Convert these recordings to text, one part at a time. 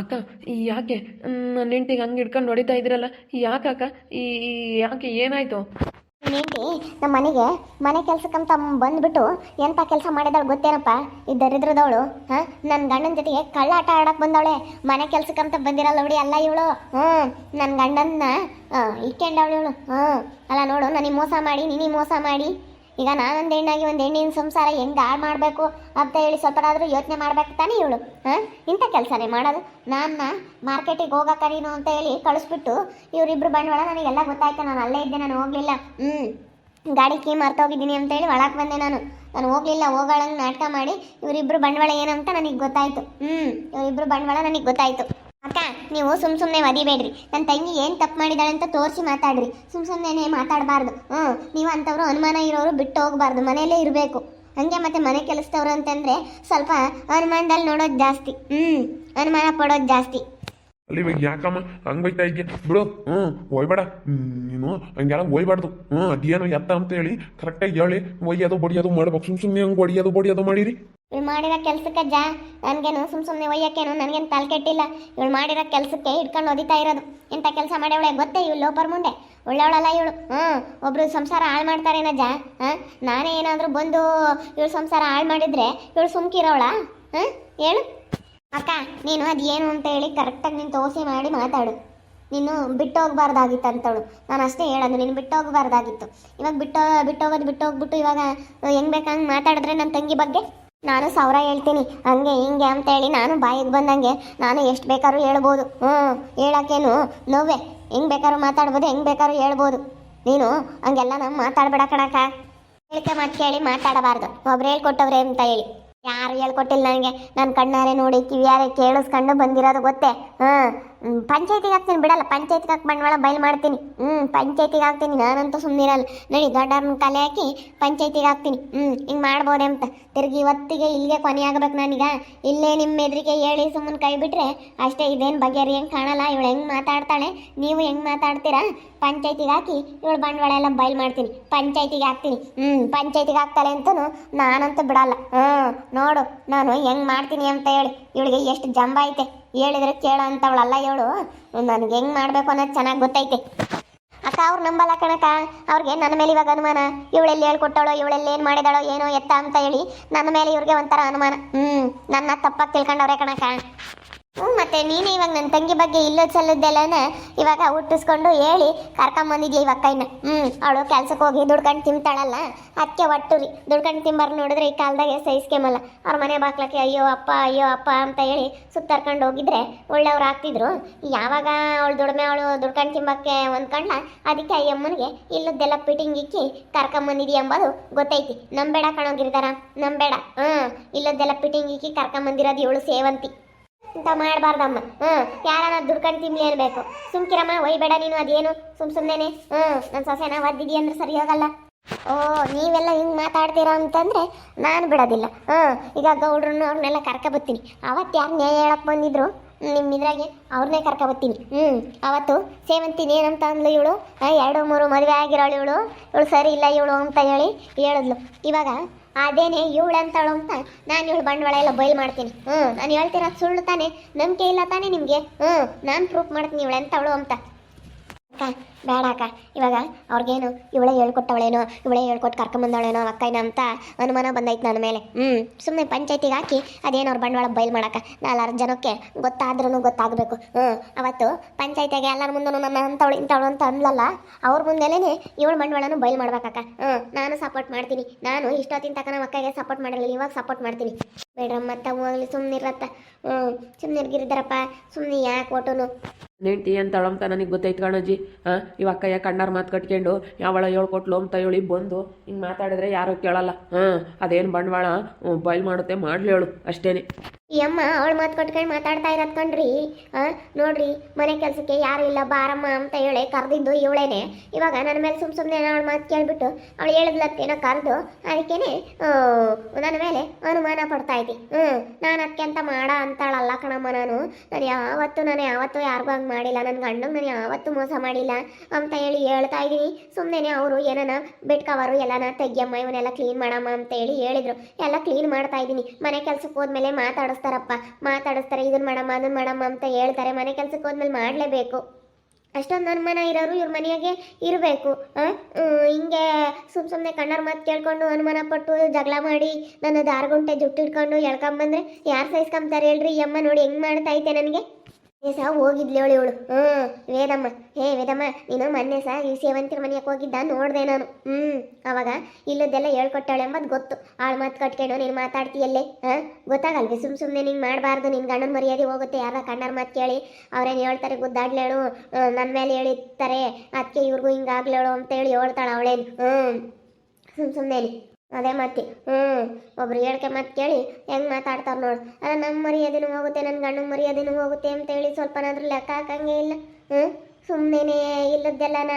ಅಕ್ಕ, ಈ ಯಾಕೆ, ನನ್ನ ಹೆಂಡತಿಗೆ ಹಂಗೆ ಹಿಡ್ಕೊಂಡು ಹೊಡಿತಾ ಇದ್ರಲ್ಲ ಯಾಕೆ ಅಕ್ಕ, ಈ ಯಾಕೆ ಏನಾಯ್ತು? ಹೆಂಡತಿ, ನಮ್ಮ ಮನೆಗೆ ಮನೆ ಕೆಲ್ಸಕ್ಕಂತ ಬಂದ್ಬಿಟ್ಟು ಎಂಥ ಕೆಲಸ ಮಾಡಿದಾಳು ಗೊತ್ತೇನಪ್ಪ? ಈ ದರಿದ್ರದವಳು, ಹಾಂ? ನನ್ನ ಗಂಡನ ಜೊತೆಗೆ ಕಳ್ಳ ಆಟ ಆಡೋಕೆ ಬಂದವಳೆ. ಮನೆ ಕೆಲ್ಸಕ್ಕಂತ ಬಂದಿರಲ್ಲ ನೋಡಿ ಅಲ್ಲ ಇವಳು. ಹ್ಞೂ ನನ್ನ ಗಂಡನ್ನ ಇಟ್ಕೊಂಡವಳು ಇವಳು. ಹ್ಞೂ ಅಲ್ಲ ನೋಡು, ನನಗೆ ಮೋಸ ಮಾಡಿ, ನಿನಗೆ ಮೋಸ ಮಾಡಿ. ಈಗ ನಾನೊಂದು ಹೆಣ್ಣಾಗಿ ಒಂದು ಹೆಣ್ಣಿನ ಸಂಸಾರ ಹೆಂಗೆ ಹಾಳು ಮಾಡಬೇಕು ಅಂತ ಹೇಳಿ ಸ್ವಲ್ಪನಾದರೂ ಯೋಚನೆ ಮಾಡ್ಬೇಕು ತಾನೇ ಇವಳು, ಹಾಂ? ಇಂಥ ಕೆಲಸನೇ ಮಾಡೋದು. ನನ್ನ ಮಾರ್ಕೆಟಿಗೆ ಹೋಗಕ್ಕ ನೀನು ಅಂತ ಹೇಳಿ ಕಳಿಸ್ಬಿಟ್ಟು ಇವರಿಬ್ರು ಬಂಡವಾಳ, ನನಗೆಲ್ಲ ಗೊತ್ತಾಯ್ತು, ನಾನು ಅಲ್ಲೇ ಇದ್ದೆ, ನಾನು ಹೋಗಲಿಲ್ಲ. ಹ್ಞೂ ಗಾಡಿ ಕೀ ಮರ್ತೋಗಿದ್ದೀನಿ ಅಂತ ಹೇಳಿ ಒಳಗೆ ಬಂದೆ ನಾನು. ನಾನು ಹೋಗಲಿಲ್ಲ, ಹೋಗೋಳಂಗೆ ನಾಟಕ ಮಾಡಿ ಇವರಿಬ್ಬರು ಬಂಡವಾಳ ಏನಂತ ನನಗೆ ಗೊತ್ತಾಯಿತು. ಹ್ಞೂ ಇವರಿಬ್ಬರು ಬಂಡವಾಳ ನನಗೆ ಗೊತ್ತಾಯ್ತು. ನೀವು ಸುಮ್ ಸುಮ್ಮನೆ ಮದಿಬೇಡ್ರಿ ನನ್ನ ತಂಗಿ ಏನು ತಪ್ಪು ಮಾಡಿದಾಳೆ ಅಂತ ತೋರಿಸಿ ಮಾತಾಡ್ರಿ. ಸುಮ್ ಸುಮ್ಮನೆ ಮಾತಾಡಬಾರ್ದು. ಹ್ಞೂ ನೀವು ಅಂಥವ್ರು ಅನುಮಾನ ಇರೋರು ಬಿಟ್ಟು ಹೋಗಬಾರ್ದು. ಮನೆಯಲ್ಲೇ ಇರಬೇಕು. ಹಂಗೆ ಮತ್ತೆ ಮನೆ ಕೆಲಸದವ್ರು ಅಂತಂದ್ರೆ ಸ್ವಲ್ಪ ಅನುಮಾನದಲ್ಲಿ ನೋಡೋದು ಜಾಸ್ತಿ. ಹ್ಮ್ ಅನುಮಾನ ಪಡೋದು ಜಾಸ್ತಿ. ಅಲ್ಲಿ ಯಾಕಮ್ಮ? ಹಂಗ್ ಬೈತಾ ಇದ್ಯಾ? ಬಿಡು. ಹ್ಞೂ ಒಯ್ಬೇಡ ಹ್ಮ್, ನೀನು ಹಂಗೆಲ್ಲ ಒಯ್ಬಾರ್ದು ಹ್ಞೂ ಅದೇನು ಎತ್ತ ಅಂತ ಹೇಳಿ ಕರೆಕ್ಟಾಗಿ ಹೇಳಿ ಒಯ್ಯೋದು ಬಡಿಯೋದು ಮಾಡ್ಬೇಕು. ಸುಮ್ ಸುಮ್ಮನೆ ಹಂಗೆ ಹೊಡಿಯೋದು ಬಡಿಯೋದು ಮಾಡಿರಿ. ಇವಳು ಮಾಡಿರೋ ಕೆಲಸಕ್ಕೆ ಜಾ, ನನಗೇನು ಸುಮ್ ಸುಮ್ಮನೆ ಒಯ್ಯೋಕ್ಕೇನು, ನನಗೇನು ತಲೆ ಕೆಟ್ಟಿಲ್ಲ. ಇವಳು ಮಾಡಿರೋ ಕೆಲಸಕ್ಕೆ ಹಿಡ್ಕೊಂಡು ಒದಿತಾ ಇರೋದು. ಇಂಥ ಕೆಲಸ ಮಾಡ್ಯವಳೆ ಗೊತ್ತೇ ಇವಳು ಲೋಪರ್ ಮುಂದೆ. ಒಳ್ಳೆಯವಳಲ್ಲ ಇವಳು. ಹ್ಞೂ ಒಬ್ಬರು ಸಂಸಾರ ಹಾಳು ಮಾಡ್ತಾರೇನ ಜಾ, ಹಾಂ? ನಾನೇ ಏನಾದರೂ ಬಂದು ಇವಳು ಸಂಸಾರ ಹಾಳು ಮಾಡಿದರೆ ಇವಳು ಸುಮ್ಕಿರೋಳ? ಹಾಂ? ಹೇಳು. ಅಕ್ಕ, ನೀನು ಅದು ಏನು ಅಂತ ಹೇಳಿ ಕರೆಕ್ಟಾಗಿ ನೀನು ತೋಸೆ ಮಾಡಿ ಮಾತಾಡು. ನೀನು ಬಿಟ್ಟು ಹೋಗ್ಬಾರ್ದಾಗಿತ್ತು ಅಂತವಳು ನಾನು ಅಷ್ಟೇ ಹೇಳೋದು, ನೀನು ಬಿಟ್ಟು ಹೋಗ್ಬಾರ್ದಾಗಿತ್ತು. ಇವಾಗ ಬಿಟ್ಟು ಬಿಟ್ಟು ಹೋಗೋದು ಬಿಟ್ಟು ಹೋಗ್ಬಿಟ್ಟು ಇವಾಗ, ಹೆಂಗ್ ಬೇಕಂಗೆ ಮಾತಾಡಿದ್ರೆ ನನ್ನ ತಂಗಿ ಬಗ್ಗೆ? ನಾನು ಸಾವಿರ ಹೇಳ್ತೀನಿ. ಹಂಗೆ ಹಿಂಗೆ ಅಂತ ಹೇಳಿ ನಾನು ಬಾಯಿಗೆ ಬಂದಂಗೆ ನಾನು ಎಷ್ಟು ಬೇಕಾದ್ರೂ ಹೇಳ್ಬೋದು. ಹ್ಞೂ ಹೇಳಕ್ಕೇನು? ನೋವೇ, ಹೆಂಗ್ ಬೇಕಾದ್ರೂ ಮಾತಾಡ್ಬೋದು, ಹೆಂಗೆ ಬೇಕಾದ್ರೂ ಹೇಳ್ಬೋದು. ನೀನು ಹಂಗೆಲ್ಲ ನಮ್ಮ ಮಾತಾಡ್ಬೇಡ ಕಣಕ್ಕ. ಹೇಳಿಕೆ ಮಾತು ಕೇಳಿ ಮಾತಾಡಬಾರ್ದು. ಒಬ್ರು ಹೇಳ್ಕೊಟ್ಟವ್ರೆ ಅಂತ ಹೇಳಿ. ಯಾರು ಹೇಳ್ಕೊಟ್ಟಿಲ್ಲ ನನಗೆ ನನ್ನ ಕಣ್ಣಾರೆ ನೋಡಿ ಕಿವಿಯಾರೆ ಕೇಳಿಸ್ಕೊಂಡು ಬಂದಿರೋದು ಗೊತ್ತೇ? ಹಾಂ ಪಂಚಾಯತಿಗೆ ಹಾಕ್ತೀನಿ ಬಿಡಲ್ಲ, ಪಂಚಾಯತಿಗೆ ಹಾಕಿ ಬಂಡವಾಳ ಬಯಲು ಮಾಡ್ತೀನಿ. ಹ್ಞೂ ಪಂಚಾಯತಿಗೆ ಹಾಕ್ತೀನಿ, ನಾನಂತೂ ಸುಮ್ಮನಿರಲ್ಲ ನೋಡಿ, ದೊಡ್ಡವ್ರನ್ನ ಕಲೆ ಹಾಕಿ ಪಂಚಾಯತಿಗೆ ಹಾಕ್ತೀನಿ. ಹ್ಞೂ ಹಿಂಗೆ ಮಾಡ್ಬೋದೆ ಅಂತ. ತಿರುಗಿ ಇವತ್ತಿಗೆ ಇಲ್ಲಿಗೆ ಕೊನೆ ಆಗ್ಬೇಕು ನಾನೀಗ. ಇಲ್ಲೇ ನಿಮ್ಮ ಎದುರಿಗೆ ಹೇಳಿ ಸುಮ್ಮನೆ ಕೈ ಬಿಟ್ರೆ ಅಷ್ಟೇ, ಇದೇನು ಬಗೆಹರಿ ಹೆಂಗೆ ಕಾಣಲ್ಲ. ಇವಳು ಹೆಂಗೆ ಮಾತಾಡ್ತಾಳೆ, ನೀವು ಹೆಂಗೆ ಮಾತಾಡ್ತೀರಾ? ಪಂಚಾಯತಿಗೆ ಹಾಕಿ ಇವಳು ಬಂಡವಾಳ ಎಲ್ಲ ಬಯಲು ಮಾಡ್ತೀನಿ. ಪಂಚಾಯತಿಗೆ ಹಾಕ್ತೀನಿ. ಹ್ಞೂ ಪಂಚಾಯತಿಗೆ ಹಾಕ್ತಾಳೆ ಅಂತೂ ನಾನಂತೂ ಬಿಡಲ್ಲ. ಹ್ಞೂ ನೋಡು, ನಾನು ಹೆಂಗೆ ಮಾಡ್ತೀನಿ ಅಂತ ಹೇಳಿ. ಇವಳಿಗೆ ಎಷ್ಟು ಜಂಬ ಐತೆ. ಹೇಳಿದ್ರೆ ಕೇಳೋ ಅಂತವಳಲ್ಲ ಹೇಳು. ನನಗೆ ಹೆಂಗೆ ಮಾಡಬೇಕು ಅನ್ನೋದು ಚೆನ್ನಾಗಿ ಗೊತ್ತೈತೆ. ಅಕ್ಕ, ಅವ್ರು ನಂಬಲ್ಲ ಕಣಕ್ಕ. ಅವ್ರಿಗೆ ನನ್ನ ಮೇಲೆ ಇವಾಗ ಅನುಮಾನ. ಇವಳೆಲ್ಲಿ ಹೇಳ್ಕೊಟ್ಟಾಳೋ ಇವಳೆಲ್ಲಿ ಏನು ಮಾಡಿದಾಳೋ, ಏನೋ ಎತ್ತ ಅಂತ ಹೇಳಿ ನನ್ನ ಮೇಲೆ ಇವ್ರಿಗೆ ಒಂಥರ ಅನುಮಾನ. ಹ್ಞೂ ನನ್ನ ತಪ್ಪಾಗಿ ತಿಳ್ಕೊಂಡವ್ರೆ ಕಣಕ್ಕ. ಹ್ಞೂ, ಮತ್ತೆ ನೀನು ಇವಾಗ ನನ್ನ ತಂಗಿ ಬಗ್ಗೆ ಇಲ್ಲೋ ಸಲ್ಲದ್ದೆಲ್ಲನ ಇವಾಗ ಹುಟ್ಟಿಸ್ಕೊಂಡು ಹೇಳಿ ಕರ್ಕೊಂಬಂದಿದ್ಯಾ ಇವಾಗ ಕೈನ? ಹ್ಞೂ, ಅವಳು ಕೆಲ್ಸಕ್ಕೆ ಹೋಗಿ ದುಡ್ಕೊಂಡು ತಿಂತಾಳಲ್ಲ ಅದಕ್ಕೆ ಒಟ್ಟು ರೀ. ದುಡ್ಕೊಂಡು ತಿಂಬಾರ ನೋಡಿದ್ರೆ ಈ ಕಾಲದಾಗೆ ಸಹಿಸ್ಕೆಮಲ್ಲ ಅವ್ರ ಮನೆ ಬಾಕ್ಲಕ್ಕೆ ಅಯ್ಯೋ, ಅಪ್ಪ ಅಯ್ಯೋ, ಅಪ್ಪ ಅಂತ ಹೇಳಿ ಸುತ್ತರ್ಕೊಂಡು ಹೋಗಿದ್ರೆ ಒಳ್ಳೆಯವ್ರು ಆಗ್ತಿದ್ರು. ಯಾವಾಗ ಅವಳು ದುಡಿಮೆ ಅವಳು ದುಡ್ಕೊಂಡು ತಿಂಬಕ್ಕೆ ಹೊಂದ್ಕೊಂಡ ಅದಕ್ಕೆ ಅಯ್ಯಮ್ಮನಿಗೆ ಇಲ್ಲದ್ದೆಲ್ಲ ಪಿಟಿಂಗ್ ಇಕ್ಕಿ ಕರ್ಕೊಂಬಂದಿದ್ಯಾ ಎಂಬುದು ಗೊತ್ತೈತಿ. ನಂಬೇಡ ಕಣೋಗಿರ್ತಾರ ನಂಬೇಡ ಹ್ಞೂ, ಇಲ್ಲದ್ದೆಲ್ಲ ಪಿಟಿಂಗ್ ಇಕ್ಕಿ ಕರ್ಕೊಂಬಂದಿರೋದು ಇವಳು ಸೇವಂತಿ. ಅಂತ ಮಾಡಬಾರ್ದಮ್ಮ. ಹ್ಞೂ ಯಾರನ್ನ ದುಡ್ಕೊಂಡು ತಿನ್ಲಿ ಅನ್ಬೇಕು. ಸುಮ್ಕಿರಮ್ಮ, ಒಯ್ಬೇಡ ನೀನು, ಅದೇನು? ಸುಮ್ ಸುಮ್ಮನೆ ಹ್ಞೂ ನನ್ನ ಸೊಸೆನ ಒದ್ದಿದಿ ಅಂದ್ರೆ ಸರಿ ಹೋಗಲ್ಲ. ಓ, ನೀವೆಲ್ಲ ಹಿಂಗೆ ಮಾತಾಡ್ತೀರಾ ಅಂತಂದರೆ ನಾನು ಬಿಡೋದಿಲ್ಲ. ಹ್ಞೂ ಈಗ ಗೌಡ್ರನ್ನ ಅವ್ರನ್ನೆಲ್ಲ ಕರ್ಕೊಬತ್ತೀನಿ. ಅವತ್ತು ಯಾರು ನ್ಯಾಯ ಹೇಳಕ್ಕೆ ಬಂದಿದ್ರು? ನಿಮ್ಮ ಇದ್ರಾಗೆ ಅವ್ರನ್ನೇ ಕರ್ಕೊಬತ್ತೀನಿ. ಹ್ಞೂ ಅವತ್ತು ಸೇವಂತಿನ ಏನಂತ ಅಂದ್ಲು ಇವಳು? ಎರಡು ಮೂರು ಮದುವೆ ಆಗಿರೋಳು ಇವಳು. ಇವಳು ಸರಿ ಇಲ್ಲ ಇವಳು ಅಂತ ಹೇಳಿ ಹೇಳಿದ್ಲು. ಇವಾಗ ಅದೇನೆ ಇವಳು ಅಂತಾಳು ಅಂತ ನಾನು ಇವಳು ಬಂಡವಾಳ ಎಲ್ಲ ಬಯಲು ಮಾಡ್ತೀನಿ. ಹ್ಞೂ ನಾನು ಹೇಳ್ತಿರೋದು ಸುಳ್ಳು ತಾನೆ, ನಂಬಿಕೆ ಇಲ್ಲ ತಾನೆ ನಿಮಗೆ? ಹ್ಞೂ ನಾನು ಪ್ರೂಫ್ ಮಾಡ್ತೀನಿ ಇವಳು ಎಂತವಳು ಅಂತ. ಬೇಡ ಅಕ್ಕ. ಇವಾಗ ಅವ್ರಿಗೇನು, ಇವಳೇ ಹೇಳ್ಕೊಟ್ಟವಳೇನೋ, ಇವಳೇ ಹೇಳ್ಕೊಟ್ಟು ಕರ್ಕೊಂಬಂದವಳೇನೋ ಅಕ್ಕಯ್ಯನ ಅಂತ ಅನುಮಾನ ಬಂದೈತೆ ನನ್ನ ಮೇಲೆ. ಹ್ಞೂ ಸುಮ್ಮನೆ ಪಂಚಾಯತಿಗೆ ಹಾಕಿ ಅದೇನು ಅವ್ರ ಬಂಡವಾಳ ಬಯಲು ಮಾಡಕ್ಕ. ನಾಲ್ಕು ಜನಕ್ಕೆ ಗೊತ್ತಾದ್ರೂ ಗೊತ್ತಾಗಬೇಕು. ಹ್ಞೂ ಅವತ್ತು ಪಂಚಾಯತಿಗೆ ಎಲ್ಲರ ಮುಂದೂ ನನ್ನ ಅಂತವಳು, ಇಂಥವಳು ಅಂತ ಅಂದ್ಲಲ್ಲ ಅವ್ರ ಮುಂದೆಲೇ ಇವಳು ಬಂಡವಾಳನೂ ಬಯಲು ಮಾಡ್ಬೇಕಕ್ಕ ಹ್ಞೂ ನಾನು ಸಪೋರ್ಟ್ ಮಾಡ್ತೀನಿ. ನಾನು ಇಷ್ಟೊತ್ತಿನ ತಕ್ಕ ನಮ್ಮ ಅಕ್ಕಗೆ ಸಪೋರ್ಟ್ ಮಾಡಿರಲಿಲ್ಲ, ಇವಾಗ ಸಪೋರ್ಟ್ ಮಾಡ್ತೀನಿ. ಬೇಡ್ರಮ್ಮ ಮತ್ತೆ ಹೋಗ್ಲಿ ಸುಮ್ಮನಿರತ್ತ ಹ್ಞೂ ಸುಮ್ಮನೆ ಗಿರಿದಾರಪ್ಪ ಸುಮ್ಮನೆ ಯಾಕೆ ಒಟ್ಟುನು ನೆಂಟಿ ಅಂತ ಅಂತ ನನಗೆ ಗೊತ್ತೈತೆ ಕಣಜ್ಜಿ ಹಾಂ, ಇವ ಅಕ್ಕಯ್ಯ ಕಣ್ಣಾರ ಮಾತು ಕಟ್ಕೊಂಡು ಯಾವಳ ಹೇಳ್ಕೊಟ್ಲು ಅಂತ ಹೇಳಿ ಬಂದು ಹಿಂಗೆ ಮಾತಾಡಿದ್ರೆ ಯಾರೂ ಕೇಳಲ್ಲ. ಹಾಂ, ಅದೇನು ಬಂಡವಾಳ ಬಯಲು ಮಾಡುತ್ತೆ, ಮಾಡಲಿ ಹೇಳು ಅಷ್ಟೇನೆ. ಈ ಅಮ್ಮ ಅವಳು ಮಾತು ಕೊಟ್ಕೊಂಡು ಮಾತಾಡ್ತಾ ಇರೋದ್ ಕಣ್ರಿ. ನೋಡ್ರಿ, ಮನೆ ಕೆಲಸಕ್ಕೆ ಯಾರು ಇಲ್ಲ, ಬಾರಮ್ಮ ಅಂತ ಹೇಳಿ ಕರೆದಿದ್ದು ಇವಳೇನೆ. ಇವಾಗ ನನ್ನ ಮೇಲೆ ಸುಮ್ ಸುಮ್ಮನೆ ಅವಳು ಮಾತು ಕೇಳ್ಬಿಟ್ಟು ಅವಳು ಹೇಳಿದ್ಲತ್ತೇನೋ ಕರೆದು, ಅದಕ್ಕೇನೆ ನನ್ನ ಮೇಲೆ ಅನುಮಾನ ಪಡ್ತಾ ಇದ್ದಿ. ಹ್ಞೂ ನಾನು ಅದಕ್ಕೆ ಅಂತ ಮಾಡ ಅಂತಾಳಲ್ಲ ಕಣಮ್ಮ ನಾನು. ನಾನು ಯಾವತ್ತೂ ನಾನು ಯಾವತ್ತೂ ಯಾರಿಗೂ ಹಂಗೆ ಮಾಡಿಲ್ಲ. ನನ್ನ ಗಂಡಂಗೆ ನಾನು ಯಾವತ್ತೂ ಮೋಸ ಮಾಡಿಲ್ಲ ಅಂತ ಹೇಳಿ ಹೇಳ್ತಾ ಇದ್ದೀನಿ. ಸುಮ್ಮನೆ ಅವರು ಏನನ ಬೆಡ್ ಕವರು ಎಲ್ಲನ ತೆಗಿಯಮ್ಮ, ಇವನ್ನೆಲ್ಲ ಕ್ಲೀನ್ ಮಾಡಮ್ಮ ಅಂತ ಹೇಳಿ ಹೇಳಿದ್ರು. ಎಲ್ಲ ಕ್ಲೀನ್ ಮಾಡ್ತಾ ಇದ್ದೀನಿ. ಮನೆ ಕೆಲಸಕ್ಕೆ ಹೋದ್ಮೇಲೆ ಮಾತಾಡೋ ಮಾಡಿಸ್ತಾರಪ್ಪ ಮಾತಾಡಿಸ್ತಾರೆ ಇದನ್ನ ಮಾಡಮ್ಮ ಅದನ್ನ ಮಾಡಮ್ಮ ಅಂತ ಹೇಳ್ತಾರೆ, ಮನೆ ಕೆಲ್ಸಕ್ಕೆ ಹೋದ್ಮೇಲೆ ಮಾಡಲೇಬೇಕು. ಅಷ್ಟೊಂದು ಅನುಮಾನ ಇರೋರು ಇವ್ರ ಮನೆಯಾಗೆ ಇರಬೇಕು. ಹಿಂಗೆ ಸುಮ್ ಸುಮ್ಮನೆ ಕಣ್ಣರ್ ಮಾತು ಕೇಳ್ಕೊಂಡು ಅನುಮಾನ ಪಟ್ಟು ಜಗಳ ಮಾಡಿ ನನ್ನ ದಾರ್ಗುಂಟೆ ಜುಟ್ಟು ಇಟ್ಕೊಂಡು ಎಳ್ಕೊಂಬಂದ್ರೆ ಯಾರು ಸಹಿಸ್ಕೊಂತಾರೆ ಹೇಳ್ರಿ, ಈ ಅಮ್ಮ ನೋಡಿ ಹೆಂಗೆ ಮಾಡ್ತಾ ಐತೆ ನನಗೆ? ಸಹ ಹೋಗಿದ್ಲಿ ಅವಳು ಇವಳು. ಹ್ಞೂ ವೇದಮ್ಮ. ಹೇ ವೇದಮ್ಮ, ನೀನು ಮೊನ್ನೆ ಸಹ ಈ ಸೇವಂತಿರ ಮನೆಯಕ್ಕೆ ಹೋಗಿದ್ದ ನೋಡಿದೆ ನಾನು. ಹ್ಞೂ ಅವಾಗ ಇಲ್ಲದೆಲ್ಲ ಹೇಳ್ಕೊಟ್ಟಾಳೆ ಎಂಬುದು ಗೊತ್ತು. ಆಳು ಮಾತು ಕಟ್ಕೊಂಡು ನೀನು ಮಾತಾಡ್ತೀಯಲ್ಲೇ? ಹಾಂ? ಗೊತ್ತಾಗಲ್ವಿ? ಸುಮ್ ಸುಮ್ಮನೆ ನಿಂಗೆ ಮಾಡಬಾರ್ದು. ನಿನ್ನ ಗಂಡನ ಮರ್ಯಾದೆ ಹೋಗುತ್ತೆ. ಯಾರ ಕಣ್ಣರ ಮಾತು ಕೇಳಿ ಅವ್ರೇನು ಹೇಳ್ತಾರೆ ಗುದ್ದಾಡ್ಲೇಳು ನನ್ನ ಮೇಲೆ ಹೇಳಿರ್ತಾರೆ. ಅದಕ್ಕೆ ಇವ್ರಿಗೂ ಹಿಂಗಾಗ್ಲೇಳು ಅಂತ ಹೇಳಿ ಹೇಳ್ತಾಳೆ ಅವಳೇನು. ಹ್ಞೂ ಸುಮ್ ಸುಮ್ಮನೆ ಅದೇ ಮತ್ತೆ ಹ್ಞೂ ಒಬ್ರು ಹೇಳ್ಕೆ ಮತ್ತೆ ಕೇಳಿ ಹೆಂಗೆ ಮಾತಾಡ್ತಾರೆ ನೋಡು. ಅಲ್ಲ ನಮ್ಮ ಮರ್ಯಾದೆನೂ ಹೋಗುತ್ತೆ ನನ್ನ ಗಂಡನ ಮರ್ಯಾದೆನೂ ಹೋಗುತ್ತೆ ಅಂತ ಹೇಳಿ ಸ್ವಲ್ಪನಾದ್ರೂ ಲೆಕ್ಕ ಹಾಕಂಗೆ ಇಲ್ಲ ಹ್ಞೂ ಸುಮ್ಮನೆ ಇಲ್ಲದ್ದೆಲ್ಲನ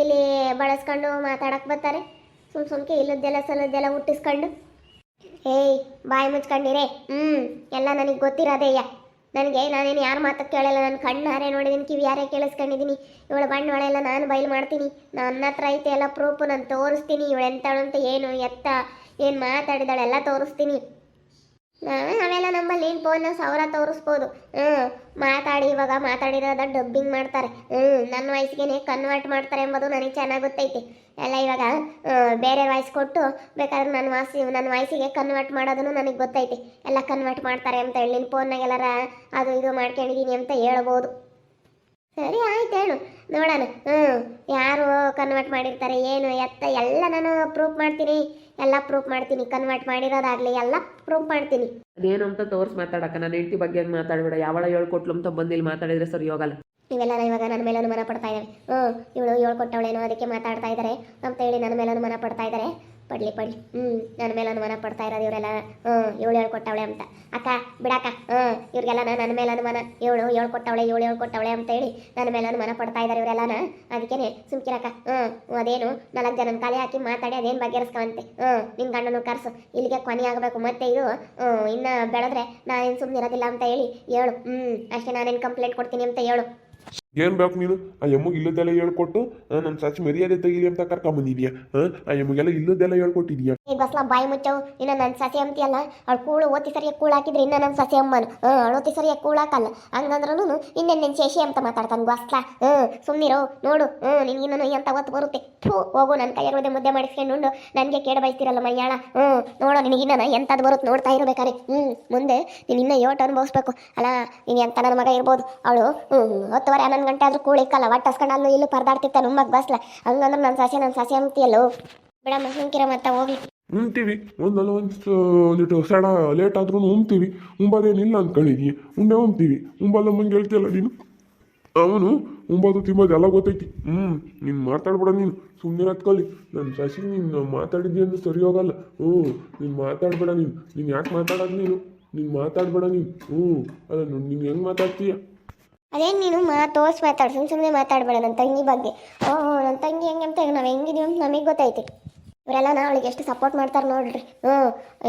ಇಲ್ಲಿ ಬಳಸ್ಕೊಂಡು ಮಾತಾಡಕ್ಕೆ ಬರ್ತಾರೆ. ಸುಮ್ ಸುಮ್ಕೆ ಇಲ್ಲದ್ದೆಲ್ಲ ಸಲದ್ದೆಲ್ಲ ಹುಟ್ಟಿಸ್ಕೊಂಡು. ಏಯ್, ಬಾಯಿ ಮುಚ್ಕೊಂಡಿರೇ ಹ್ಞೂ ಎಲ್ಲ ನನಗೆ ಗೊತ್ತಿರೋದೇಯ್ಯ ನನಗೆ, ನಾನೇನು ಯಾರು ಮಾತು ಕೇಳಲ್ಲ. ನನ್ನ ಕಣ್ಣಾರೆ ನೋಡಿದ್ದೀನಿ ಕಿವಿ ಯಾರೇ ಕೇಳಿಸ್ಕೊಂಡಿದ್ದೀನಿ. ಇವಳು ಬಂಡವಾಳ ಎಲ್ಲ ನಾನು ಬಯಲು ಮಾಡ್ತೀನಿ. ನನ್ನ ಹತ್ರ ಐತೆ ಎಲ್ಲ ಪ್ರೂಫು, ನಾನು ತೋರಿಸ್ತೀನಿ. ಇವಳು ಎಂತಾಳು ಅಂತ ಏನು ಎತ್ತ, ಏನು ಮಾತಾಡಿದಾಳೆ ಎಲ್ಲ ತೋರಿಸ್ತೀನಿ. ಅವೆಲ್ಲ ನಮ್ಮಲ್ಲಿ ಏನು ಫೋನ್ ಸಾವಿರ ತೋರಿಸ್ಬೋದು. ಹ್ಞೂ ಮಾತಾಡಿ, ಇವಾಗ ಮಾತಾಡಿರೋದ ಡಬ್ಬಿಂಗ್ ಮಾಡ್ತಾರೆ. ಹ್ಞೂ ನನ್ನ ವಾಯ್ಸ್ಗೆ ಕನ್ವರ್ಟ್ ಮಾಡ್ತಾರೆ ಎಂಬುದು ನನಗೆ ಚೆನ್ನಾಗಿ ಗೊತ್ತೈತಿ. ಎಲ್ಲ ಇವಾಗ ಬೇರೆ ವಾಯ್ಸ್ ಕೊಟ್ಟು ಬೇಕಾದ್ರೆ ನನ್ನ ವಾಸಿ ನನ್ನ ವಾಯ್ಸಿಗೆ ಕನ್ವರ್ಟ್ ಮಾಡೋದನ್ನು ನನಗೆ ಗೊತ್ತೈತಿ. ಎಲ್ಲ ಕನ್ವರ್ಟ್ ಮಾಡ್ತಾರೆ ಅಂತ ಹೇಳಿ ನಿನ್ನ ಫೋನ್ನಾಗೆಲ್ಲರ ಅದು ಇದು ಮಾಡ್ಕೊಂಡಿದ್ದೀನಿ ಅಂತ ಹೇಳ್ಬೋದು. ಸರಿ ಆಯ್ತು ಹೇಳು. ನೋಡೋಣ. ಹ್ಞೂ ಯಾರು ಕನ್ವರ್ಟ್ ಮಾಡಿರ್ತಾರೆ ಏನು ಎತ್ತ ಎಲ್ಲ ನಾನು ಪ್ರೂಫ್ ಮಾಡ್ತೀನಿ. ಎಲ್ಲ ಪ್ರೂಫ್ ಮಾಡ್ತೀನಿ. ಕನ್ವರ್ಟ್ ಮಾಡಿರೋದಾಗಲಿ ಎಲ್ಲ ಪ್ರೂಫ್ ಮಾಡ್ತೀನಿ. ಅದೇನು ಅಂತ ತೋರ್ಸಿ ಮಾತಾಡಕ್ಕ. ನನ್ನ ಹೆಂಡತಿ ಬಗ್ಗೆ ಹಂಗೆ ಮಾತಾಡಬೇಡ. ಯಾವಳ ಹೇಳ್ಕೊಟ್ಲು ಅಂತ ಬಂದು ಇಲ್ಲಿ ಮಾತಾಡಿದ್ರೆ ಸರಿ ಹೋಗಲ್ಲ. ಇವೆಲ್ಲ ಇವಾಗ ನನ್ನ ಮೇಲೆ ಅನುಮಾನ ಪಡ್ತಾ ಇವಳು ಹ್ಞೂ ಇವಳು ಹೇಳ್ಕೊಟ್ಟವಳೇನೋ ಅದಕ್ಕೆ ಮಾತಾಡ್ತಾ ಇದ್ದಾರೆ ಅಂತ ಹೇಳಿ ನನ್ನ ಮೇಲೆ ಮನ ಪಡ್ತಾ ಇದ್ದಾರೆ. ಪಡ್ಲಿ ಪಡ್ಲಿ. ಹ್ಞೂ ನನ್ನ ಮೇಲೆ ಅನುಮಾನ ಪಡ್ತಾ ಇರೋದು ಇವರೆಲ್ಲ. ಹ್ಞೂ ಏಳು ಹೇಳ್ಕೊಟ್ಟವಳೆ ಅಂತ. ಅಕ್ಕ, ಬಿಡಕ್ಕ. ಹ್ಞೂ ಇವ್ರಿಗೆಲ್ಲ ನನ್ನ ಮೇಲೆ ಅನುಮಾನ. ಏಳು ಏಳು ಕೊಟ್ಟವಳೆ, ಏಳು ಏಳು ಹೇಳ್ಕೊಟ್ಟವಳೆ ಅಂತ ಹೇಳಿ ನನ್ನ ಮೇಲೆ ಅನುಮಾನ ಪಡ್ತಾ ಇದ್ದಾರೆ ಇವರೆಲ್ಲನ. ಅದಕ್ಕೇನೆ, ಸುಮ್ಕಿರಕ್ಕ. ಹ್ಞೂ ಅದೇನು, ನಾಲ್ಕು ಜನ ಖಾಲಿ ಹಾಕಿ ಮಾತಾಡಿ ಅದೇನು ಬಗೆಹರಿಸ್ಕೊಂತೆ ಹ್ಞೂ ನಿನ್ನ ಗಂಡನು ಕರ್ಸು. ಇಲ್ಲಿಗೆ ಕೊನೆ ಆಗಬೇಕು. ಮತ್ತೆ ಇದು ಇನ್ನು ಬೆಳೆದ್ರೆ ನಾನೇನು ಸುಮ್ಮನೆ ಇರೋದಿಲ್ಲ ಅಂತ ಹೇಳಿ ಹೇಳು. ಹ್ಞೂ ಅಷ್ಟೇ ನಾನೇನು ಕಂಪ್ಲೇಂಟ್ ಕೊಡ್ತೀನಿ ಅಂತ ಹೇಳು. ಏನ್ ಬೇಕು ನೀನು? ಆ ಎಮ್ಮಗೆ ಇಲ್ಲದೆಲ್ಲ ಹೇಳ್ಕೊಟ್ಟು ನನ್ನ ಸಚ್ ಮರ್ಯಾದೆ ತೆಗಿಲಿ ಅಂತ ಕರ್ಕೊಂಬಂದಿದ್ಯಾ ಆ ಎಮ್ಗೆಲ್ಲ ಇಲ್ಲದೆಲ್ಲ ಹೇಳ್ಕೊಟ್ಟಿದ್ಯಾ? ಈ ಬಸ್ಲ, ಬಾಯಿ ಮುಚ್ಚವು ಇನ್ನು ನನ್ನ ಸಸಿ ಅಂತೀಯಲ್ಲ ಅವಳು ಕೂಳು, ಓತಿ ಸರಿಯಾಗಿ ಕೂಳು ಹಾಕಿದ್ರೆ ಇನ್ನ ನನ್ನ ಸಸಿ ಅಮ್ಮನು. ಅವಳು ಓತಿ ಸರಿಯಾಗಿ ಕೂಳು ಹಾಕಲ್ಲ. ಹಂಗಂದ್ರೂ ಇನ್ನೇನು ನಿನ್ನ ಶೇಷಿ ಅಂತ ಮಾತಾಡ್ತಾನೆ ಬಸ್ಲ. ಹ್ಞೂ ಸುಮ್ಮನಿರು ನೋಡು. ಹ್ಞೂ ನಿನ್ಗಿನ್ನೂ ಎಂತ ಹೊತ್ತು ಬರುತ್ತೆ. ಥೂ, ಹೋಗು ನನ್ನ ಕೈಯಾರೋದೆ ಮುದ್ದೆ ಮಾಡಿಸ್ಕೊಂಡು ನನಗೆ ಕೇಡ ಬಯಸ್ತಿರಲ್ಲ ಮೈಯಾಳ. ಹ್ಞೂ ನೋಡು ನಿನಗಿನ್ನ ಎಂಥದ್ದು ಬರುತ್ತೆ ನೋಡ್ತಾ ಇರಬೇಕಾರೆ. ಹ್ಞೂ ಮುಂದೆ ನೀನು ಇನ್ನೂ ಯೋಟ್ ಅನುಭವಿಸ್ಬೇಕು. ಅಲ್ಲ, ನೀನು ಎಂತ ನನ್ನ ಮಗ ಇರ್ಬೋದು. ಅವಳು ಹ್ಞೂ ಹತ್ತುವರೆ ಹನ್ನೊಂದು ಗಂಟೆ ಆದರೂ ಕೂಳಿಕ್ಕಲ್ಲ ಒಟ್ಟು ಹಸ್ಕೊಂಡು ಅಲ್ಲೂ ಇಲ್ಲೂ ಪರದಾಡ್ತಿರ್ತ ನುಮ್ಮಗ್ ಬಸ್ಲ. ಹಂಗಂದ್ರೆ ನನ್ನ ಸಸಿ ನನ್ನ ಸಸಿ ಅಂತೀಯಲ್ಲೋ ಬಿಡಮ್ಮ ಸುಮ್ಕಿರ ಮತ್ತೆ ಹೋಗ್ಲಿ. ಉಣ್ತೀವಿ. ಒಂದಲ್ಲ ಒಂದು ಒಂದಿಟ್ಟು ಸಡ ಲೇಟ್ ಆದ್ರೂ ಉಣ್ತೀವಿ. ಉಂಬೋದೇನಿಲ್ಲ ಅಂದ್ಕೊಂಡಿದೀಯ ಉಂಡೆ ಉಣ್ತೀವಿ. ಉಂಬಲ್ಲ ಮಂಗೆ ಹೇಳ್ತೀಯಲ್ಲ ನೀನು? ಅವನು ಉಂಬೋದು ತಿಂಬೋದು ಎಲ್ಲ ಗೊತ್ತೈತಿ. ಹ್ಞೂ ನೀನು ಮಾತಾಡ್ಬೇಡ ನೀನು. ಸುಮ್ಮನೆ ಹತ್ಕೊಳ್ಳಿ ನನ್ನ ಸಸಿ, ನೀನು ಮಾತಾಡಿದ್ದಿ ಅಂದ್ರೆ ಸರಿ ಹೋಗಲ್ಲ. ಹ್ಞೂ, ನೀನು ಮಾತಾಡ್ಬೇಡ ನೀನು. ನೀನು ಯಾಕೆ ಮಾತಾಡೋದು ನೀನು? ನೀನು ಮಾತಾಡ್ಬೇಡ ನೀನು. ಹ್ಞೂ, ಅಲ್ಲ ನೀನು ಹೆಂಗೆ ಮಾತಾಡ್ತೀಯ? ಅದೇನು ನೀನು ಮಾ ತೋರ್ಸ್ ಮಾತಾಡು ಸುಮ್ಮನೆ ಸುಮ್ಮನೆ ಮಾತಾಡಬೇಡ ನನ್ನ ತಂಗಿ ಬಗ್ಗೆ. ಓ ನನ್ನ ತಂಗಿ ಹೆಂಗೆ ಅಂತ ನಾವು ಹೆಂಗಿದೀವಿ ಅಂತ ನಮಗೆ ಗೊತ್ತೈತಿ. ಇವರೆಲ್ಲ ನಾ ಅವಳಿಗೆ ಎಷ್ಟು ಸಪೋರ್ಟ್ ಮಾಡ್ತಾರೆ ನೋಡ್ರಿ. ಹ್ಞೂ,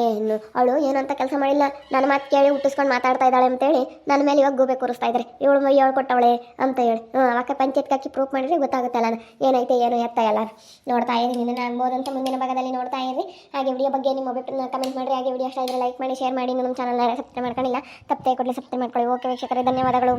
ಏನು, ಅವಳು ಏನಂತ ಕೆಲಸ ಮಾಡಿಲ್ಲ. ನನ್ನ ಮಾತು ಕೇಳಿ ಹುಟ್ಟಿಸ್ಕೊಂಡು ಮಾತಾಡ್ತಾ ಇದ್ದಾಳೆ ಅಂತೇಳಿ ನನ್ನ ಮೇಲೆ ಇವಾಗ ಗೂಬೆ ಕೂರಿಸ್ತಾ ಇದ್ದಾರೆ ಇವಳು ಮೈ ಹೇಳ್ಕೊಟ್ಟವಳೆ ಅಂತ ಹೇಳಿ. ಹ್ಞೂ ಪಂಚಾಯತ್ ಹಾಕಿ ಪ್ರೂಫ್ ಮಾಡಿದ್ರೆ ಗೊತ್ತಾಗುತ್ತೆ ಅಲ್ಲ ಏನೈತೆ, ಏನು ಎತ್ತ ಎಲ್ಲ ನೋಡ್ತಾ ಇದ್ದೀನಿ ನಾನು ಆಗ್ಬೋದಂತ ಮುಂದಿನ ಭಾಗದಲ್ಲಿ ನೋಡ್ತಾ ಇದ್ದೀನಿ ಹಾಗೆ ವಿಡಿಯೋ ಬಗ್ಗೆ ನಿಮ್ಮ ಅಭಿಪ್ರಾಯ ಕಮೆಂಟ್ ಮಾಡಿ ಹಾಗೆ ವಿಡಿಯೋ ಇಷ್ಟ ಇದ್ರೆ ಲೈಕ್ ಮಾಡಿ ಶೇರ್ ಮಾಡಿ. ನಮ್ಮ ಚಾನಲ್ನ ಸಬ್ಸ್ಕ್ರೈಬ್ ಮಾಡ್ಕೊಂಡಿಲ್ಲ ತಪ್ಪೇ ಕೊಡಲಿ ಸಬ್ಸ್ಕ್ರೈಬ್ ಮಾಡ್ಕೊಳ್ಳಿ. ಓಕೆ ವೀಕ್ಷಕರೇ, ಧನ್ಯವಾದಗಳು.